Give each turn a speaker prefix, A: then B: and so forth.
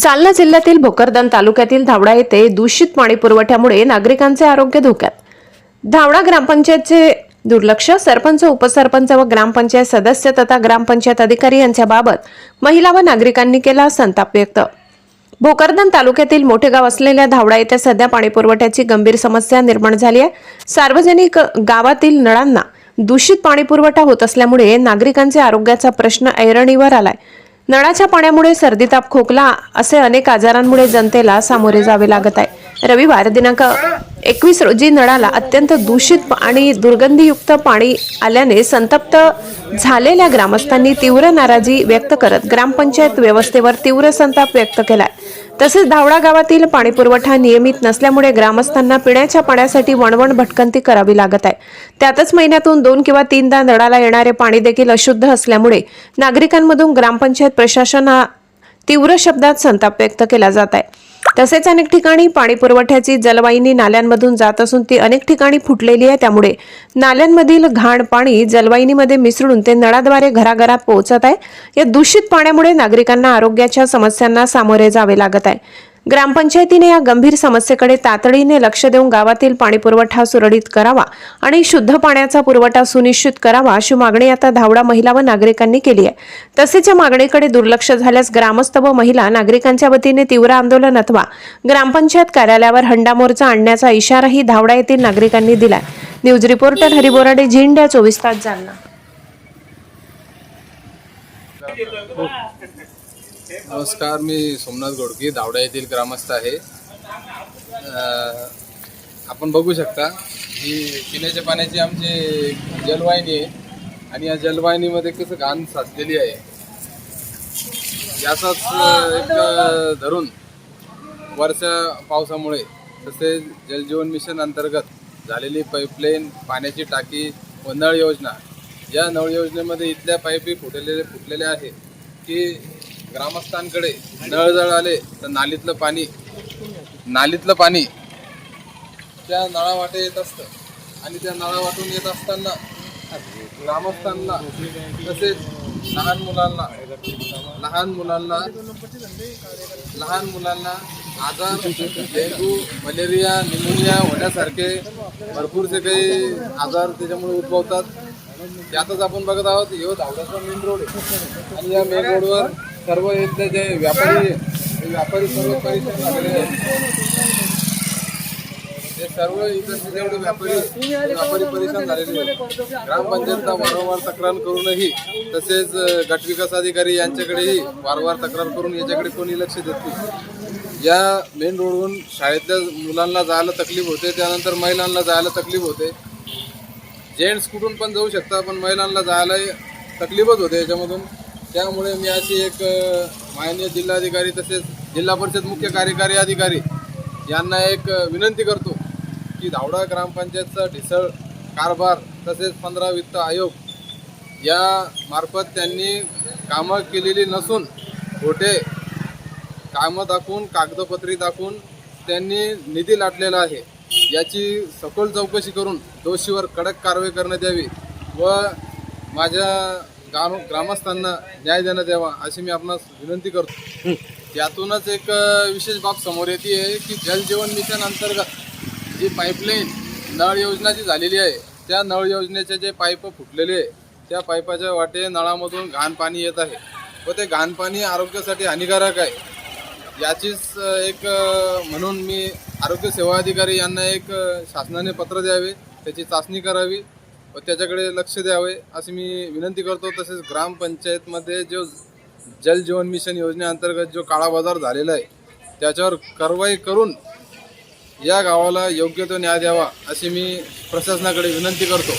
A: जालना जिल्ह्यातील भोकरदन तालुक्यातील धावडा येथे दूषित पाणी पुरवठ्यामुळे नागरिकांचे आरोग्य धोक्यात. धावडा ग्रामपंचायतचे दुर्लक्ष सरपंच उपसरपंच व ग्रामपंचायत सदस्य तथा ग्रामपंचायत अधिकारी यांच्याबाबत महिला व नागरिकांनी केला संताप व्यक्त. भोकरदन तालुक्यातील मोठे गाव असलेल्या धावडा येथे सध्या पाणीपुरवठ्याची गंभीर समस्या निर्माण झाली आहे. सार्वजनिक गावातील नळांना दूषित पाणीपुरवठा होत असल्यामुळे नागरिकांचे आरोग्याचा प्रश्न ऐरणीवर आलाय. नळाच्या पाण्यामुळे सर्दी ताप खोकला असे अनेक आजारांमुळे जनतेला सामोरे जावे लागत आहे. रविवार दिनांक एकवीस रोजी नळाला अत्यंत दूषित आणि दुर्गंधीयुक्त पाणी आल्याने संतप्त झालेल्या ग्रामस्थांनी तीव्र नाराजी व्यक्त करत ग्रामपंचायत व्यवस्थेवर तीव्र संताप व्यक्त केला तसेच धावडा गावातील पाणीपुरवठा नियमित नसल्यामुळे ग्रामस्थांना पिण्याच्या पाण्यासाठी वणवण भटकंती करावी लागत आहे. त्यातच महिन्यातून दोन किंवा तीनदा नळाला येणारे पाणी देखील अशुद्ध असल्यामुळे नागरिकांमधून ग्रामपंचायत प्रशासन हा तीव्र शब्दात संताप व्यक्त केला जात आहे. तसेच अनेक ठिकाणी पाणी पुरवठ्याची जलवाहिनी नाल्यांमधून जात असून ती अनेक ठिकाणी फुटलेली आहे. त्यामुळे नाल्यांमधील घाण पाणी जलवाहिनीमध्ये मिसळून ते नळाद्वारे घराघरात पोहोचत आहे. या दूषित पाण्यामुळे नागरिकांना आरोग्याच्या समस्यांना सामोरे जावे लागत आहे. ग्रामपंचायतीने या गंभीर समस्येकडे तातडीने लक्ष देऊन गावातील पाणीपुरवठा सुरळीत करावा आणि शुद्ध पाण्याचा पुरवठा सुनिश्चित करावा अशी मागणी आता धावडा महिला व नागरिकांनी केली आहे. तसेच या मागणीकडे दुर्लक्ष झाल्यास ग्रामस्थ व महिला नागरिकांच्या वतीने तीव्र आंदोलन अथवा ग्रामपंचायत कार्यालयावर हंडा मोर्चा आणण्याचा इशाराही धावडा येथील नागरिकांनी दिलाय. न्यूज रिपोर्टर हरिबोराडे झिंड्या चोवीस तास जालना. हो.
B: नमस्कार मी सोमनाथ गोडकी दावडा येथील ग्रामस्थ आहे. आपण बघू शकता ही पिण्याच्या पाण्याची आमची जलवाहिनी आहे आणि या जलवाहिनीमध्ये कसं घाण साचलेली आहे. याचाच एक धरून वरच्या पावसामुळे तसेच जलजीवन मिशन अंतर्गत झालेली पाईपलाईन पाण्याची टाकी व नळ योजना या नळ योजनेमध्ये इथल्या पाईपही फुटलेले फुटलेल्या आहे की ग्रामस्थांकडे नळजळ आले तर नालीतलं पाणी नालीतलं पाणी त्या नळावाटे येत असतं. आणि त्या नळावाटून येत असताना ग्रामस्थांना तसेच लहान मुलांना लहान मुलांना लहान मुलांना आजार डेंग्यू मलेरिया निमोनिया होण्यासारखे भरपूरसे काही आजार त्याच्यामुळे उद्भवतात. त्यातच आपण बघत आहोत ह्यो धावड्याचा मेन रोड आहे. आणि या मेन रोडवर सर्व इथले जे व्यापारी व्यापारी सर्व परिसर लागलेले आहेत. ते सर्व इकडचे जेवढे व्यापारी व्यापारी परेशान झालेले आहेत. ग्रामपंचायतला वारंवार तक्रार करूनही तसेच गटविकास अधिकारी यांच्याकडेही वारंवार तक्रार करून याच्याकडे कोणी लक्ष देत नाही. या मेन रोडवरून शाळेतल्या मुलांना जायला तकलीफ होते त्यानंतर महिलांना जायला तकलीफ होते. जेंट्स कुठून पण जाऊ शकता पण महिलांना जायला तकलीफच होते याच्यामधून. त्यामुळे मी अशी एक माननीय जिल्हाधिकारी तसेच जिल्हा परिषद मुख्य कार्यकारी अधिकारी यांना एक विनंती करतो की धावडा ग्रामपंचायतचा ढिसळ कारभार तसेच पंधरा वित्त आयोग या मार्फत त्यांनी कामं केलेली नसून खोटे कामं दाखवून कागदपत्री दाखवून त्यांनी निधी लाटलेला आहे. याची सखोल चौकशी करून दोषीवर कडक कारवाई करण्यात यावी व माझ्या गाव ग्रामस्थांना न्याय देण्यात यावा अशी मी आपणास विनंती करतो. त्यातूनच एक विशेष बाब समोर येते आहे की जलजीवन मिशन अंतर्गत जी पाईपलाईन नळ योजना जी झालेली आहे त्या नळ योजनेचे जे पाईप फुटलेले आहे त्या पाईपाच्या वाटे नळामधून घाण पाणी येत आहे. व ते घाण पाणी आरोग्यासाठी हानिकारक आहे. याचीच एक म्हणून मी आरोग्य सेवा अधिकारी यांना एक शासनाने पत्र द्यावे त्याची चाचणी करावी. व त्याच्याकडे लक्ष द्यावे अशी मी विनंती करतो. तसेच ग्रामपंचायतमध्ये जो जल जीवन मिशन योजनेअंतर्गत जो काळा बाजार झालेला आहे त्याच्यावर कारवाई करून या गावाला योग्य तो न्याय द्यावा अशी मी प्रशासनाकडे विनंती करतो.